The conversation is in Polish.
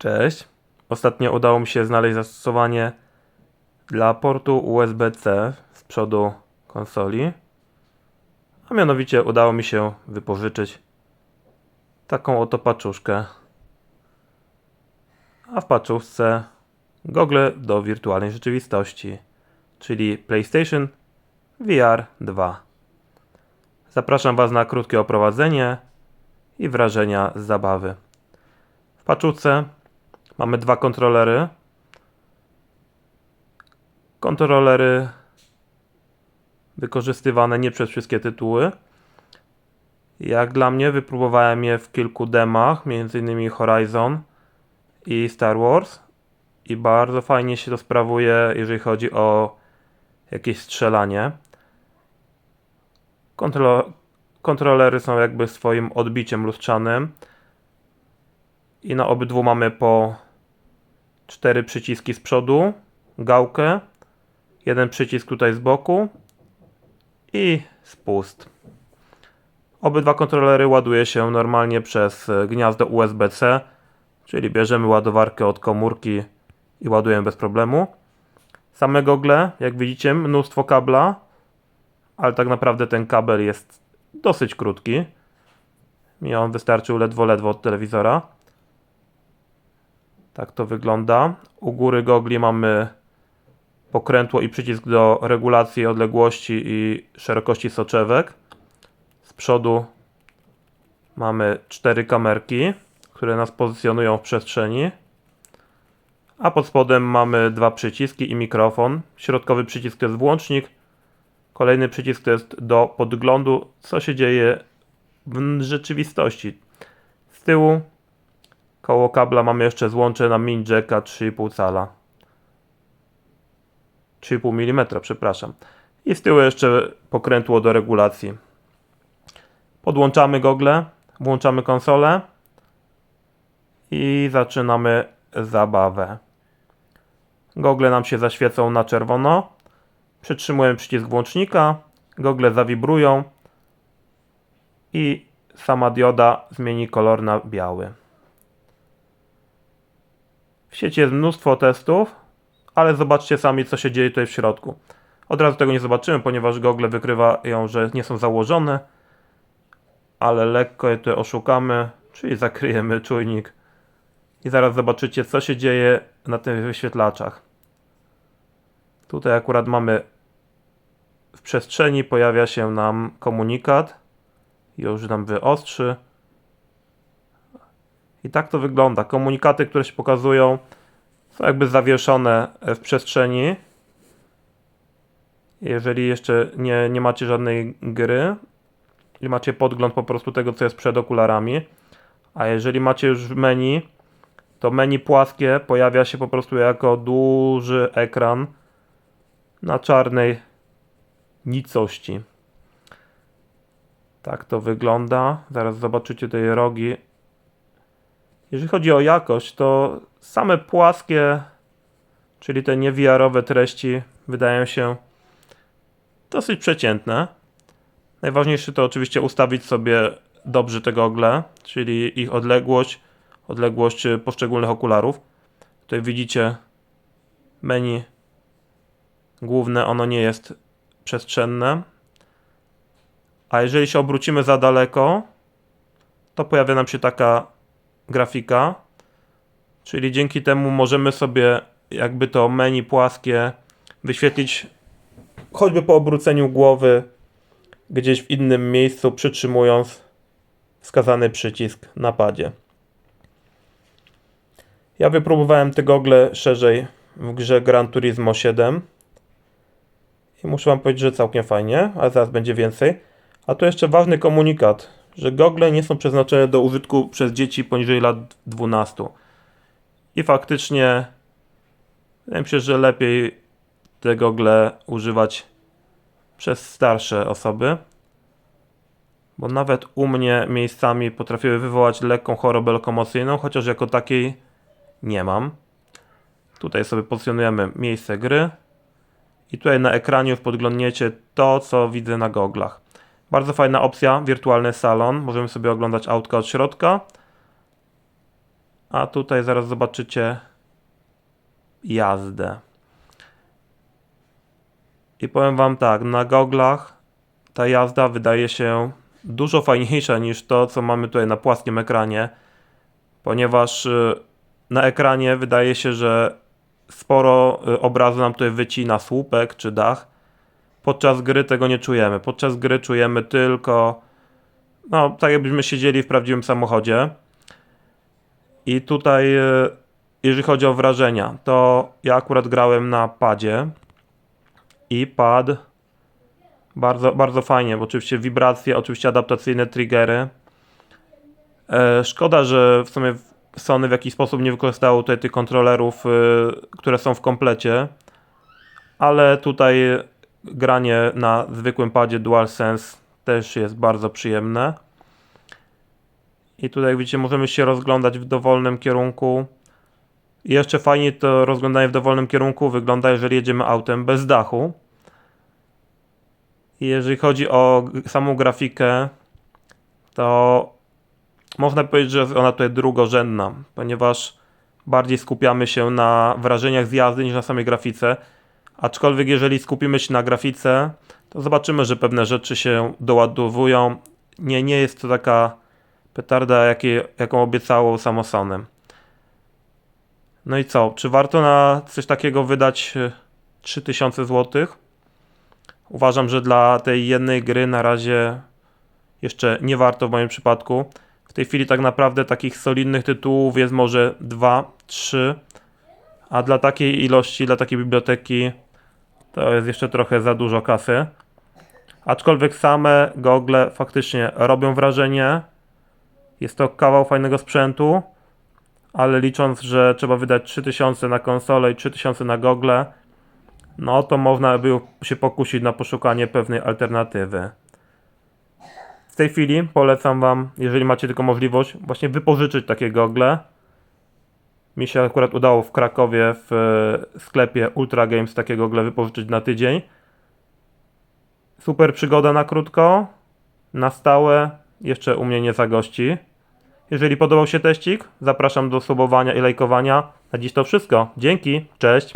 Cześć. Ostatnio udało mi się znaleźć zastosowanie dla portu USB-C z przodu konsoli. A mianowicie udało mi się wypożyczyć taką oto paczuszkę. A w paczuszce gogle do wirtualnej rzeczywistości, czyli PlayStation VR 2. Zapraszam Was na krótkie oprowadzenie i wrażenia z zabawy. W paczuszce mamy dwa kontrolery. Kontrolery wykorzystywane nie przez wszystkie tytuły. Jak dla mnie wypróbowałem je w kilku demach, m.in. Horizon i Star Wars i bardzo fajnie się to sprawuje, jeżeli chodzi o jakieś strzelanie. Kontro kontrolery są jakby swoim odbiciem lustrzanym i na obydwu mamy po cztery przyciski z przodu, gałkę, jeden przycisk tutaj z boku i spust. Obydwa kontrolery ładuje się normalnie przez gniazdo USB-C, czyli bierzemy ładowarkę od komórki i ładujemy bez problemu. Same gogle, jak widzicie, mnóstwo kabla, ale tak naprawdę ten kabel jest dosyć krótki. Mi on wystarczył ledwo, ledwo od telewizora. Tak to wygląda. U góry gogli mamy pokrętło i przycisk do regulacji odległości i szerokości soczewek. Z przodu mamy cztery kamerki, które nas pozycjonują w przestrzeni. A pod spodem mamy dwa przyciski i mikrofon. Środkowy przycisk to jest włącznik. Kolejny przycisk to jest do podglądu, co się dzieje w rzeczywistości. Z tyłu koło kabla mamy jeszcze złącze na mini jacka 3,5 cala. 3,5 mm, przepraszam. I z tyłu jeszcze pokrętło do regulacji. Podłączamy gogle, włączamy konsolę i zaczynamy zabawę. Gogle nam się zaświecą na czerwono. Przytrzymujemy przycisk włącznika, gogle zawibrują i sama dioda zmieni kolor na biały. W sieci jest mnóstwo testów, ale zobaczcie sami, co się dzieje tutaj w środku. Od razu tego nie zobaczymy, ponieważ gogle wykrywają, że nie są założone, ale lekko je tutaj oszukamy, czyli zakryjemy czujnik i zaraz zobaczycie, co się dzieje na tych wyświetlaczach. Tutaj akurat mamy w przestrzeni pojawia się nam komunikat. Już nam wyostrzy. I tak to wygląda. Komunikaty, które się pokazują, są jakby zawieszone w przestrzeni. Jeżeli jeszcze nie, nie macie żadnej gry i macie podgląd po prostu tego, co jest przed okularami, a jeżeli macie już menu, to menu płaskie pojawia się po prostu jako duży ekran na czarnej nicości. Tak to wygląda. Zaraz zobaczycie tutaj rogi. Jeżeli chodzi o jakość, to same płaskie, czyli te niewiarowe treści wydają się dosyć przeciętne. Najważniejsze to oczywiście ustawić sobie dobrze te gogle, czyli ich odległość, odległość poszczególnych okularów. Tutaj widzicie menu główne, ono nie jest przestrzenne. A jeżeli się obrócimy za daleko, to pojawia nam się taka grafika. Czyli dzięki temu możemy sobie jakby to menu płaskie wyświetlić choćby po obróceniu głowy gdzieś w innym miejscu, przytrzymując wskazany przycisk na padzie. Ja wypróbowałem te gogle szerzej w grze Gran Turismo 7. I muszę Wam powiedzieć, że całkiem fajnie, ale zaraz będzie więcej. A tu jeszcze ważny komunikat, że gogle nie są przeznaczone do użytku przez dzieci poniżej lat 12. I faktycznie wydaje mi się, że lepiej te gogle używać przez starsze osoby. Bo nawet u mnie miejscami potrafiły wywołać lekką chorobę lokomocyjną, chociaż jako takiej nie mam. Tutaj sobie pozycjonujemy miejsce gry. I tutaj na ekranie podglądniecie to, co widzę na goglach. Bardzo fajna opcja, wirtualny salon. Możemy sobie oglądać autka od środka. A tutaj zaraz zobaczycie jazdę. I powiem wam tak, na goglach ta jazda wydaje się dużo fajniejsza niż to, co mamy tutaj na płaskim ekranie, ponieważ y, na ekranie wydaje się, że sporo y, obrazu nam tutaj wycina słupek czy dach. Podczas gry tego nie czujemy. Podczas gry czujemy tylko, no, tak jakbyśmy siedzieli w prawdziwym samochodzie. I tutaj, y, jeżeli chodzi o wrażenia, to ja akurat grałem na padzie i pad bardzo, bardzo fajnie, bo oczywiście wibracje, oczywiście adaptacyjne triggery. E, szkoda, że w sumie Sony w jakiś sposób nie wykorzystało tutaj tych kontrolerów, y, które są w komplecie, ale tutaj granie na zwykłym padzie DualSense też jest bardzo przyjemne. I tutaj jak widzicie możemy się rozglądać w dowolnym kierunku. I jeszcze fajnie to rozglądanie w dowolnym kierunku wygląda, jeżeli jedziemy autem bez dachu. I jeżeli chodzi o samą grafikę, to można powiedzieć, że ona tutaj drugorzędna, ponieważ bardziej skupiamy się na wrażeniach z jazdy niż na samej grafice. Aczkolwiek jeżeli skupimy się na grafice, to zobaczymy, że pewne rzeczy się doładowują. Nie, nie jest to taka petarda, jakie, jaką obiecało samo Sony. No i co? Czy warto na coś takiego wydać e, 3000 zł? Uważam, że dla tej jednej gry na razie jeszcze nie warto w moim przypadku. W tej chwili tak naprawdę takich solidnych tytułów jest może 2, 3, a dla takiej ilości, dla takiej biblioteki to jest jeszcze trochę za dużo kasy. Aczkolwiek same gogle faktycznie robią wrażenie. Jest to kawał fajnego sprzętu, ale licząc, że trzeba wydać 3000 na konsolę i 3000 na gogle, no to można by się pokusić na poszukanie pewnej alternatywy. W tej chwili polecam Wam, jeżeli macie tylko możliwość, właśnie wypożyczyć takie gogle. Mi się akurat udało w Krakowie w e, sklepie Ultra Games takie gogle wypożyczyć na tydzień. Super przygoda na krótko, na stałe, jeszcze u mnie nie zagości. Jeżeli podobał się teścik, zapraszam do subowania i lajkowania. Na dziś to wszystko. Dzięki, cześć.